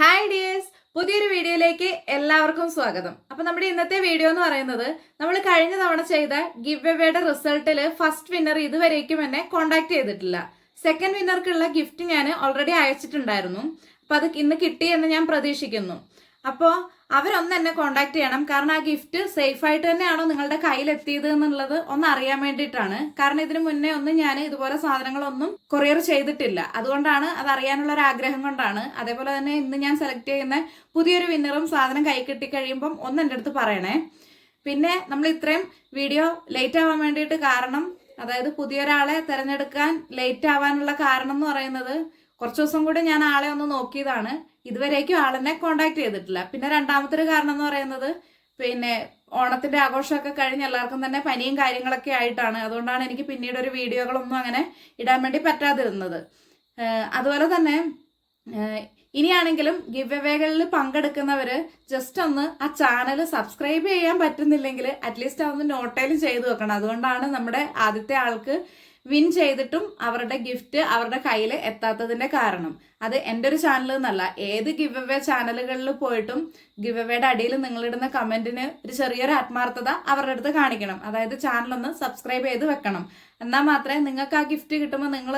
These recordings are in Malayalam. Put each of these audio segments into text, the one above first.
ഹായ് ഡിയേഴ്സ് പുതിയൊരു വീഡിയോയിലേക്ക് എല്ലാവർക്കും സ്വാഗതം. അപ്പൊ നമ്മുടെ ഇന്നത്തെ വീഡിയോ എന്ന് പറയുന്നത് നമ്മൾ കഴിഞ്ഞ തവണ ചെയ്ത ഗിവ് എവേയുടെ റിസൾട്ടിൽ ഫസ്റ്റ് വിന്നർ ഇതുവരേക്കും എന്നെ കോണ്ടാക്ട് ചെയ്തിട്ടില്ല. സെക്കൻഡ് വിന്നർക്കുള്ള ഗിഫ്റ്റ് ഞാൻ ഓൾറെഡി അയച്ചിട്ടുണ്ടായിരുന്നു. അപ്പൊ അത് ഇന്ന് കിട്ടിയെന്ന് ഞാൻ പ്രതീക്ഷിക്കുന്നു. അപ്പോൾ അവരൊന്ന് എന്നെ കോണ്ടാക്ട് ചെയ്യണം. കാരണം ആ ഗിഫ്റ്റ് സേഫ് ആയിട്ട് തന്നെയാണോ നിങ്ങളുടെ കയ്യിൽ എത്തിയത് എന്നുള്ളത് ഒന്ന് അറിയാൻ വേണ്ടിയിട്ടാണ്. കാരണം ഇതിനു മുന്നേ ഒന്നും ഞാൻ ഇതുപോലെ സാധനങ്ങളൊന്നും കൊറിയർ ചെയ്തിട്ടില്ല. അതുകൊണ്ടാണ് അത് അറിയാനുള്ള ഒരു ആഗ്രഹം കൊണ്ടാണ്. അതേപോലെ തന്നെ ഇന്ന് ഞാൻ സെലക്ട് ചെയ്യുന്ന പുതിയൊരു വിന്നറും സാധനം കൈ കിട്ടി കഴിയുമ്പം ഒന്ന് എന്റെ അടുത്ത് പറയണേ. പിന്നെ നമ്മൾ ഇത്രയും വീഡിയോ ലേറ്റ് ആവാൻ വേണ്ടിയിട്ട് കാരണം അതായത് പുതിയൊരാളെ തിരഞ്ഞെടുക്കാൻ ലേറ്റ് ആവാനുള്ള കാരണം എന്ന് പറയുന്നത് കുറച്ച് ദിവസം കൂടെ ഞാൻ ആളെ ഒന്ന് നോക്കിയതാണ്. ഇതുവരേക്കും ആളെന്നെ കോണ്ടാക്ട് ചെയ്തിട്ടില്ല. പിന്നെ രണ്ടാമത്തെ ഒരു കാരണം എന്ന് പറയുന്നത് പിന്നെ ഓണത്തിന്റെ ആഘോഷമൊക്കെ കഴിഞ്ഞ് എല്ലാവർക്കും തന്നെ പനിയും കാര്യങ്ങളൊക്കെ ആയിട്ടാണ്. അതുകൊണ്ടാണ് എനിക്ക് പിന്നീട് ഒരു വീഡിയോകളൊന്നും അങ്ങനെ ഇടാൻ വേണ്ടി പറ്റാതിരുന്നത്. അതുപോലെ തന്നെ ഇനിയാണെങ്കിലും ഗിവ് എവേകളിൽ പങ്കെടുക്കുന്നവർ ജസ്റ്റ് ഒന്ന് ആ ചാനൽ സബ്സ്ക്രൈബ് ചെയ്യാൻ പറ്റുന്നില്ലെങ്കിൽ അറ്റ്ലീസ്റ്റ് അതൊന്ന് നോട്ടേലും ചെയ്തു വെക്കണം. അതുകൊണ്ടാണ് നമ്മുടെ ആദ്യത്തെ ആൾക്ക് വിൻ ചെയ്തിട്ടും അവരുടെ ഗിഫ്റ്റ് അവരുടെ കയ്യിൽ എത്താത്തതിന്റെ കാരണം. അത് എന്റെ ഒരു ചാനൽ എന്നല്ല ഏത് ഗിവ് അവേ ചാനലുകളിൽ പോയിട്ടും ഗിവ് അവേയുടെ അടിയിൽ നിങ്ങളിടുന്ന കമന്റിന് ഒരു ചെറിയൊരു ആത്മാർത്ഥത അവരുടെ അടുത്ത് കാണിക്കണം. അതായത് ചാനൽ ഒന്ന് സബ്സ്ക്രൈബ് ചെയ്ത് വെക്കണം. എന്നാൽ മാത്രമേ നിങ്ങൾക്ക് ആ ഗിഫ്റ്റ് കിട്ടുമ്പോൾ നിങ്ങൾ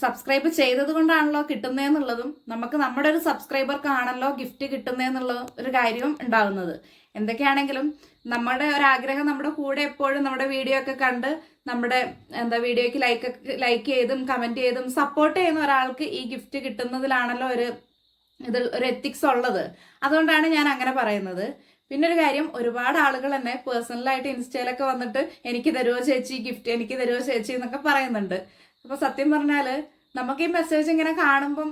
സബ്സ്ക്രൈബ് ചെയ്തത് കൊണ്ടാണല്ലോ കിട്ടുന്നതെന്നുള്ളതും നമുക്ക് നമ്മുടെ ഒരു സബ്സ്ക്രൈബർക്കാണല്ലോ ഗിഫ്റ്റ് കിട്ടുന്നതെന്നുള്ള ഒരു കാര്യവും ഉണ്ടാവുന്നത്. എന്തൊക്കെയാണെങ്കിലും നമ്മുടെ ഒരാഗ്രഹം നമ്മുടെ കൂടെ എപ്പോഴും നമ്മുടെ വീഡിയോ ഒക്കെ കണ്ട് നമ്മുടെ എന്താ വീഡിയോയ്ക്ക് ലൈക്ക് ലൈക്ക് ചെയ്തും കമന്റ് ചെയ്തും സപ്പോർട്ട് ചെയ്യുന്ന ഒരാൾക്ക് ഈ ഗിഫ്റ്റ് കിട്ടുന്നതിലാണല്ലോ ഒരു ഇത് ഒരു എത്തിക്സ് ഉള്ളത്. അതുകൊണ്ടാണ് ഞാൻ അങ്ങനെ പറയുന്നത്. പിന്നെ ഒരു കാര്യം ഒരുപാട് ആളുകൾ എന്നെ പേഴ്സണലായിട്ട് ഇൻസ്റ്റയിലൊക്കെ വന്നിട്ട് എനിക്ക് തരുമോ ചേച്ചി ഗിഫ്റ്റ് എനിക്ക് തരുമോ ചേച്ചി എന്നൊക്കെ പറയുന്നുണ്ട്. അപ്പോൾ സത്യം പറഞ്ഞാൽ നമുക്ക് ഈ മെസ്സേജ് ഇങ്ങനെ കാണുമ്പം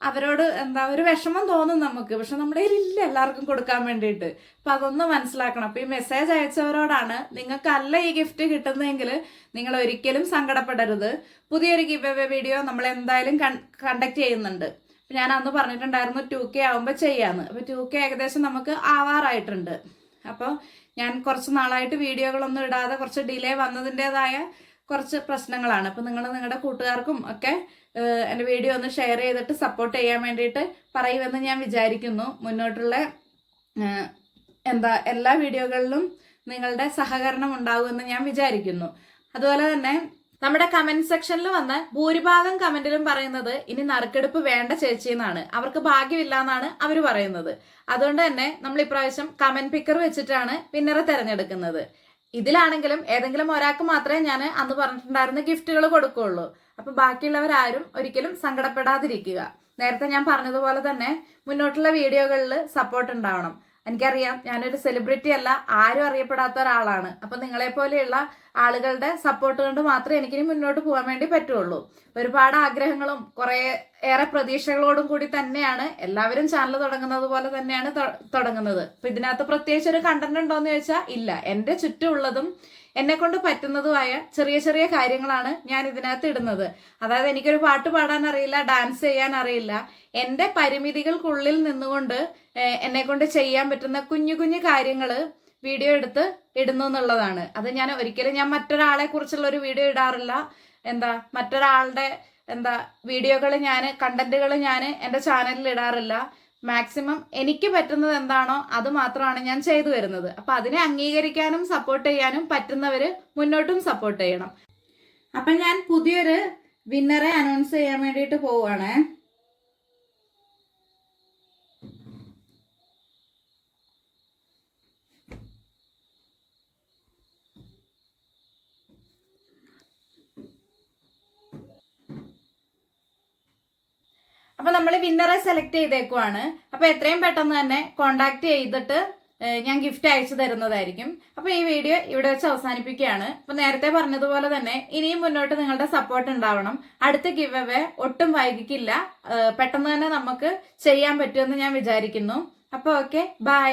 അവരോട് എന്താ ഒരു വിഷമം തോന്നും നമുക്ക്. പക്ഷെ നമ്മുടെ ഇല്ല എല്ലാവർക്കും കൊടുക്കാൻ വേണ്ടിയിട്ട്. അപ്പൊ അതൊന്ന് മനസ്സിലാക്കണം. അപ്പൊ ഈ മെസ്സേജ് അയച്ചവരോടാണ് നിങ്ങൾക്കല്ല ഈ ഗിഫ്റ്റ് കിട്ടുന്നതെങ്കിൽ നിങ്ങൾ ഒരിക്കലും സങ്കടപ്പെടരുത്. പുതിയൊരു ഗിവ് വീഡിയോ നമ്മൾ എന്തായാലും കണ്ടക്ട് ചെയ്യുന്നുണ്ട്. ഞാൻ അന്ന് പറഞ്ഞിട്ടുണ്ടായിരുന്നു ടു കെ ആവുമ്പോൾ ചെയ്യാന്ന്. അപ്പൊ ടു കെ ഏകദേശം നമുക്ക് ആവാറായിട്ടുണ്ട്. അപ്പോൾ ഞാൻ കുറച്ച് നാളായിട്ട് വീഡിയോകളൊന്നും ഇടാതെ കുറച്ച് ഡിലേ വന്നതിന്റെതായ കുറച്ച് പ്രശ്നങ്ങളാണ്. അപ്പോൾ നിങ്ങൾ നിങ്ങളുടെ കൂട്ടുകാർക്കും ഒക്കെ എന്റെ വീഡിയോ ഒന്ന് ഷെയർ ചെയ്തിട്ട് സപ്പോർട്ട് ചെയ്യാൻ വേണ്ടിയിട്ട് പറയുമെന്ന് ഞാൻ വിചാരിക്കുന്നു. മുന്നോട്ടുള്ള എന്താ എല്ലാ വീഡിയോകളിലും നിങ്ങളുടെ സഹകരണം ഉണ്ടാകുമെന്ന് ഞാൻ വിചാരിക്കുന്നു. അതുപോലെ തന്നെ നമ്മുടെ കമന്റ് സെക്ഷനിൽ വന്ന ഭൂരിഭാഗം കമന്റിലും പറയുന്നത് ഇനി നറുക്കെടുപ്പ് വേണ്ട ചേച്ചി എന്നാണ്. അവർക്ക് ഭാഗ്യമില്ല എന്നാണ് അവർ പറയുന്നത്. അതുകൊണ്ട് തന്നെ നമ്മൾ ഇപ്രാവശ്യം കമന്റ് പിക്കർ വെച്ചിട്ടാണ് വിന്നറെ തിരഞ്ഞെടുക്കുന്നത്. ഇതിലാണെങ്കിലും ഏതെങ്കിലും ഒരാൾക്ക് മാത്രമേ ഞാൻ അന്ന് പറഞ്ഞിട്ടുണ്ടായിരുന്ന ഗിഫ്റ്റുകൾ കൊടുക്കുകയുള്ളൂ. അപ്പൊ ബാക്കിയുള്ളവരാരും ഒരിക്കലും സങ്കടപ്പെടാതിരിക്കുക. നേരത്തെ ഞാൻ പറഞ്ഞതുപോലെ തന്നെ മുന്നോട്ടുള്ള വീഡിയോകളിൽ സപ്പോർട്ട് ഉണ്ടാവണം. എനിക്കറിയാം ഞാനൊരു സെലിബ്രിറ്റി അല്ല ആരും അറിയപ്പെടാത്ത ഒരാളാണ്. അപ്പൊ നിങ്ങളെ പോലെയുള്ള ആളുകളുടെ സപ്പോർട്ട് കൊണ്ട് മാത്രമേ എനിക്കിനി മുന്നോട്ട് പോകാൻ വേണ്ടി പറ്റുള്ളൂ. ഒരുപാട് ആഗ്രഹങ്ങളും കുറേ ഏറെ പ്രതീക്ഷകളോടും കൂടി തന്നെയാണ് എല്ലാവരും ചാനൽ തുടങ്ങുന്നത് പോലെ തന്നെയാണ് തുടങ്ങുന്നത്. അപ്പം ഇതിനകത്ത് പ്രത്യേകിച്ച് ഒരു കണ്ടന്റ് ഉണ്ടോന്ന് ചോദിച്ചാൽ ഇല്ല. എന്റെ ചുറ്റുമുള്ളതും എന്നെ കൊണ്ട് പറ്റുന്നതുമായ ചെറിയ ചെറിയ കാര്യങ്ങളാണ് ഞാൻ ഇതിനകത്ത് ഇടുന്നത്. അതായത് എനിക്കൊരു പാട്ട് പാടാൻ അറിയില്ല ഡാൻസ് ചെയ്യാൻ അറിയില്ല. എന്റെ പരിമിതികൾക്കുള്ളിൽ നിന്നുകൊണ്ട് എന്നെ കൊണ്ട് ചെയ്യാൻ പറ്റുന്ന കുഞ്ഞു കുഞ്ഞു കാര്യങ്ങൾ വീഡിയോ എടുത്ത് ഇടുന്നു എന്നുള്ളതാണ്. അത് ഞാൻ ഒരിക്കലും ഞാൻ മറ്റൊരാളെ കുറിച്ചുള്ള ഒരു വീഡിയോ ഇടാറില്ല. എന്താ മറ്റൊരാളുടെ എന്താ വീഡിയോകൾ ഞാൻ കണ്ടന്റുകൾ ഞാൻ എന്റെ ചാനലിൽ ഇടാറില്ല. മാക്സിമം എനിക്ക് പറ്റുന്നത് എന്താണോ അത് മാത്രമാണ് ഞാൻ ചെയ്തു വരുന്നത്. അപ്പൊ അതിനെ അംഗീകരിക്കാനും സപ്പോർട്ട് ചെയ്യാനും പറ്റുന്നവര് മുന്നോട്ടും സപ്പോർട്ട് ചെയ്യണം. അപ്പൊ ഞാൻ പുതിയൊരു വിന്നറെ അനൗൺസ് ചെയ്യാൻ വേണ്ടിയിട്ട് പോവുകയാണേ അപ്പൊ നമ്മൾ വിന്നറെ സെലക്ട് ചെയ്തേക്കുവാണ്. അപ്പൊ എത്രയും പെട്ടെന്ന് തന്നെ കോണ്ടാക്ട് ചെയ്തിട്ട് ഞാൻ ഗിഫ്റ്റ് അയച്ചു തരുന്നതായിരിക്കും. അപ്പൊ ഈ വീഡിയോ ഇവിടെ വെച്ച് അവസാനിപ്പിക്കുകയാണ്. അപ്പൊ നേരത്തെ പറഞ്ഞതുപോലെ തന്നെ ഇനിയും മുന്നോട്ട് നിങ്ങളുടെ സപ്പോർട്ട് ഉണ്ടാവണം. അടുത്ത ഗിവ് അവേ ഒട്ടും വൈകിക്കില്ല. പെട്ടെന്ന് തന്നെ നമുക്ക് ചെയ്യാൻ പറ്റുമെന്ന് ഞാൻ വിചാരിക്കുന്നു. അപ്പൊ ഓക്കെ ബൈ